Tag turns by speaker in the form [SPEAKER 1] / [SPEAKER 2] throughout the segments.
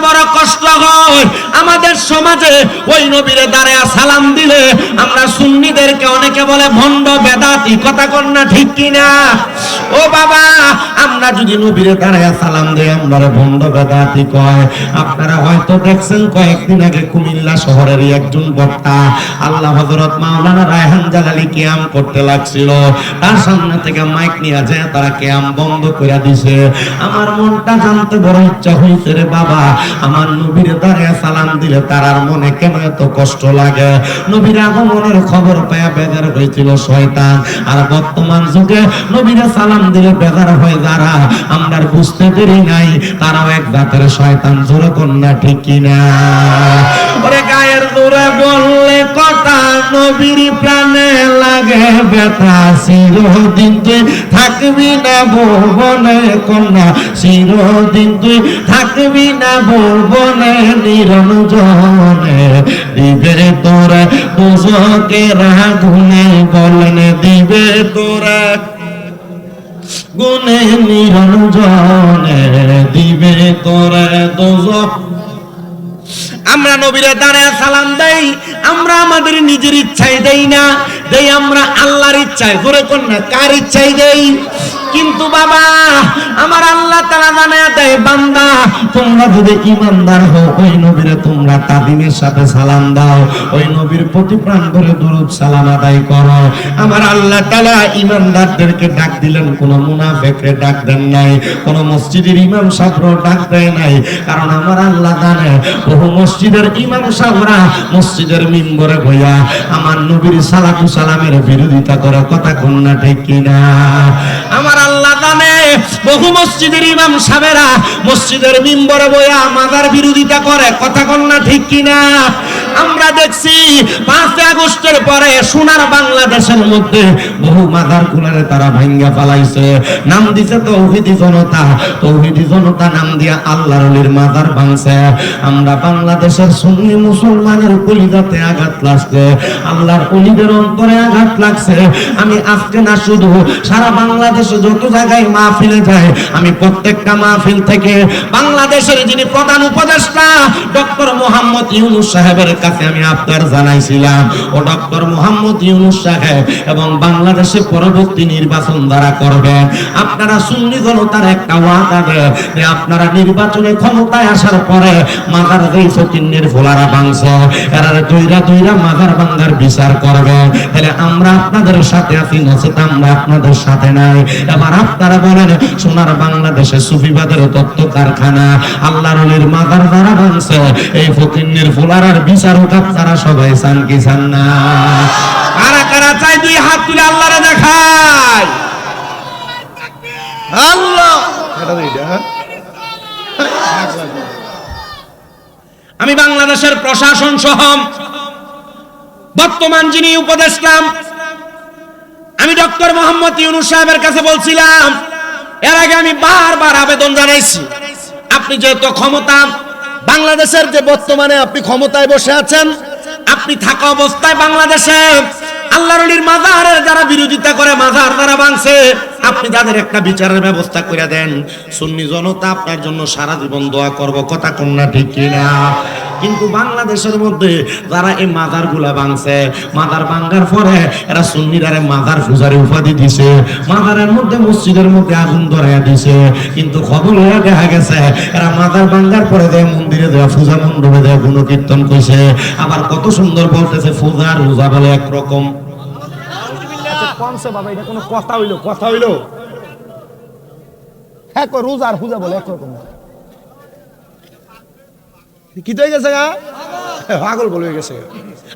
[SPEAKER 1] বড় কষ্ট হয় আমাদের সমাজে ওই নবীরে দাঁড়ায় সালাম দিলে আমরা সুন্নিদেরকে অনেকে বলে ভণ্ড বেদাতি, কথা কর না ঠিক কিনা? ও বাবা, আমরা যদি নবীরে দাঁড়ায় সালাম দেই আমরা ভণ্ড বেদাতি কয়। আপনারা হয়তো দেখছেন কয়েকদিন আগে কুমিল্লা শহরের একজন বক্তা, আল্লাহ হযরত মাওলানা রায়হান জালালি কিয়াম করতে লাগছিল। তার সামনে থেকে মাইক নিয়ে যায় তারা কিয়াম বন্ধ করে দিছে। আমার মনটা জানতে বড় ইচ্ছা হইছে রে বাবা, আমার নবীর দাঁড়িয়ে সালাম দিলে তার মনে কেন এত কষ্ট লাগে? নবীর আগমনের খবর পায়া বেজার হয়েছিল শয়তান। আর বর্তমান যুগে নবীরা সালাম দিলে বেজার হয়ে যারা? আমরা বুঝতে পারি নাই, তারাও এক জাতের শয়তান, জোরে কন্যা ঠিক কিনা? ওরে গায়ের জোরে বললে কথা প্রাণে লাগে ব্যথা। তুই থাকবি না কন্যা। তুই থাকবি না নিরঞ্জনে দিবে তোরা দুজকে রাগুনে বলেন দিবে তোরা গুনে নিরঞ্জনে দিবে তোরা দুজক আমরা নবীরা দাঁড়ায় সালাম দেই, আমরা আমাদের নিজের ইচ্ছায় দেই না। দেই আমরা আল্লাহর ইচ্ছায়। করে কোন না? কার ইচ্ছায় দেই? কিন্তু বাবা, আমার আল্লাহ তারা জানা দেয় বান্দা। তোমরা যদি ইমানদার হও, ওই নবীরে তোমরা তাদিমের সাথে সালাম দাও। ওই নবীর প্রতি প্রাণ ভরে দরুদ সালাম আদায় করো। আমার আল্লাহ তাআলা ইমানদারদেরকে ডাক দিলেন, কোন মুনাফিকরে ডাক দেন নাই, কোন মসজিদের ইমাম সাহেবরা ডাক দেয় নাই, কারণ আমার আল্লাহ জানে, বহু মসজিদের ইমাম সাহেবরা মসজিদের মিম্বরে বইয়া আমার নবীর সালাতু সালামের বিরোধিতা করে, কথা কোন না ঠিক কিনা? আমার বহু মসজিদের ইমাম সাহেবেরা মসজিদের মিম্বরে বইয়া মাদার বিরোধিতা করে। কথা কন্যা না ঠিক কিনা? আমরা দেখছি পাঁচই আগস্টের পরে সোনার বাংলাদেশের মধ্যে বহু মাদার কুলারে তারা ভাঙ্গা পালাইছে নাম দিছে তৌহিদি জনতা। তৌহিদি জনতা নাম দিয়া আল্লাহর অলির মাদার ভাঙছে আমরা বাংলাদেশের সুন্নি মুসলমানের কলিজাতে আঘাত লাগছে। আল্লাহর অলিদের অন্তরে আঘাত লাগছে। আমি আজকে না শুধু সারা বাংলাদেশে যত জায়গায় মাহফিলে যায় আমি প্রত্যেকটা মাহফিল থেকে বাংলাদেশের যিনি প্রধান উপদেষ্টা, ডক্টর মোহাম্মদ ইউনুস সাহেবের কাছে আমি আপনার জানাইছিলাম। ও ডক্টর মোহাম্মদ ইউনুস সাহেব এবং বাংলাদেশে পরবর্তী নির্বাচন দ্বারা করবেন, আপনারা সুন্নি জনতার একটা ওয়াদা দেন যে আপনারা নির্বাচনে ক্ষমতায় আসার পরে মাথার যেই ফকিন্নের ফোলারা ভাঙছে এরা দুইরা দুইরা মাথার ভাঙ্গার বিচার করবেন তাহলে আমরা আপনাদের সাথে আছি, নচেত আমরা আপনাদের সাথে নাই। এবার আপনারা বলেন, সোনার বাংলাদেশে সুফিবাদের তত্ত্ব কারখানা, আল্লাহর অলির মাথার দ্বারা ভাঙছে, এই ফকিন্নের ফোলারার বিচার আপনারা সবাই চান কি চান না? কারা কারা চাই দুই হাত তুলে আল্লাহরে
[SPEAKER 2] আল্লাহ। হ্যাঁ?
[SPEAKER 1] আমি বাংলাদেশের প্রশাসন সহ বর্তমান যিনি উপদেষ্টাম আমি ডক্টর মোহাম্মদ ইউনুস সাহেবের কাছে বলছিলাম, এর আগে আমি বারবার আবেদন জানাইছি, আপনি যেহেতু ক্ষমতা বাংলাদেশের যে বর্তমানে আপনি ক্ষমতায় বসে আছেন, আপনি থাকা অবস্থায় বাংলাদেশে আল্লাহরুলির মাজারের যারা বিরোধিতা করে মাজার দ্বারা ভাঙছে, আপনি তাদের একটা বিচারের ব্যবস্থা করে দেন। সুন্নি জনতা আপনার জন্য সারা জীবন দোয়া করব, কথা কন্যা ঠিক কিনা? কিন্তু বাংলাদেশের মধ্যে যারা এই মাজারগুলা ভাঙছে, মাজার ভাঙ্গার পরে এরা সুন্নিরারে মাজার পূজারে উপাধি দিছে, মাজারের মধ্যে মসজিদের মধ্যে আগুন ধরাইয়া দিছে। কিন্তু খবর হয়ে দেখা গেছে, এরা মাজার ভাঙ্গার পরে দেয় মন্দিরে দেওয়া পূজা মণ্ডপে দেওয়া গুণ কীর্তন কইছে, আবার কত সুন্দর বলতেছে, পূজা রোজা বলে একরকম।
[SPEAKER 2] কনসে বাবা কথা হইল কথা হইল। হ্যাঁ রোজা আর পূজা বলে একরকম। কি তো গেছে গা হ্যাঁ, পাগল বলে গেছে।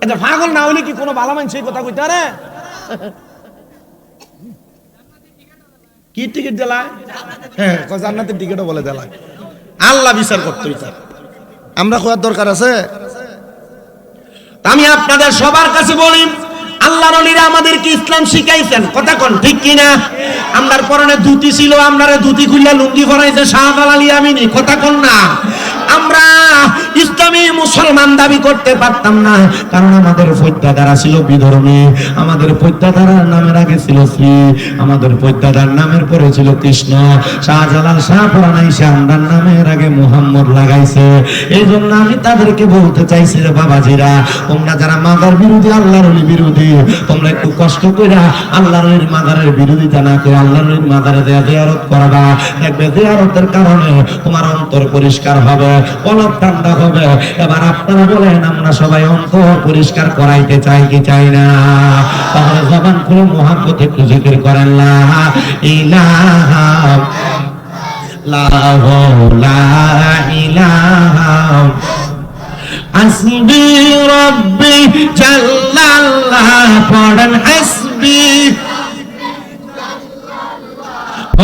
[SPEAKER 2] আচ্ছা পাগল না হইলে কি কোনো ভালো মানুষ কথা কইতে আরে কি টিকিট হ্যাঁ জান্নাতের টিকিটও বলে আল্লাহ বিচার করতে হইতে আমরা দরকার আছে?
[SPEAKER 1] আমি আপনাদের সবার কাছে বলি আল্লাহ আমাদেরকে ইসলাম শিখাইছেন। কথা কোন ঠিক পরনে ধুতি ছিল আমরারে ধুতি খুলিয়া লুঙ্গি ফরাইছে শাহজাল আলী আমিনী কথা কোন না। আমরা ইসলাম মুসলমান দাবি করতে পারতাম না, কারণ আমাদের পৈত্যাদারা ছিল বিধর্মী। আমাদের পৈত্যাদারার নামের আগে ছিল শ্রী, আমাদের পৈত্যাদার নামের পরে ছিল কৃষ্ণ। শাহজালাল শাহ পরানাই শাহদার নামের আগে মুহাম্মদ লাগাইছে। এই জন্য আমি তাদেরকে বলতে চাইছি রে বাবাজিরা, তোমরা যারা মাদার বিরোধী, আল্লাহর বিরোধী, তোমরা একটু কষ্ট করে আল্লাহর মাদারের বিরোধিতা না করে আল্লাহর মাদারে দেয়া দেয়ারত করবা। দেখবে দেয়ারতের কারণে তোমার অন্তর পরিষ্কার হবে, কলব ঠান্ডা হবে। এবার আপনারা বলেন, আমরা সবাই অন্তর পরিষ্কার করাইতে চাই কি চাই না? তাহলে জবান খুলে মহাব্বত একটু জিকির করেন ইলাহা হাসবি রব্বি জাল্লাল্লাহ, পড়েন হাসবি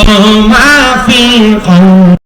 [SPEAKER 1] ও মাফি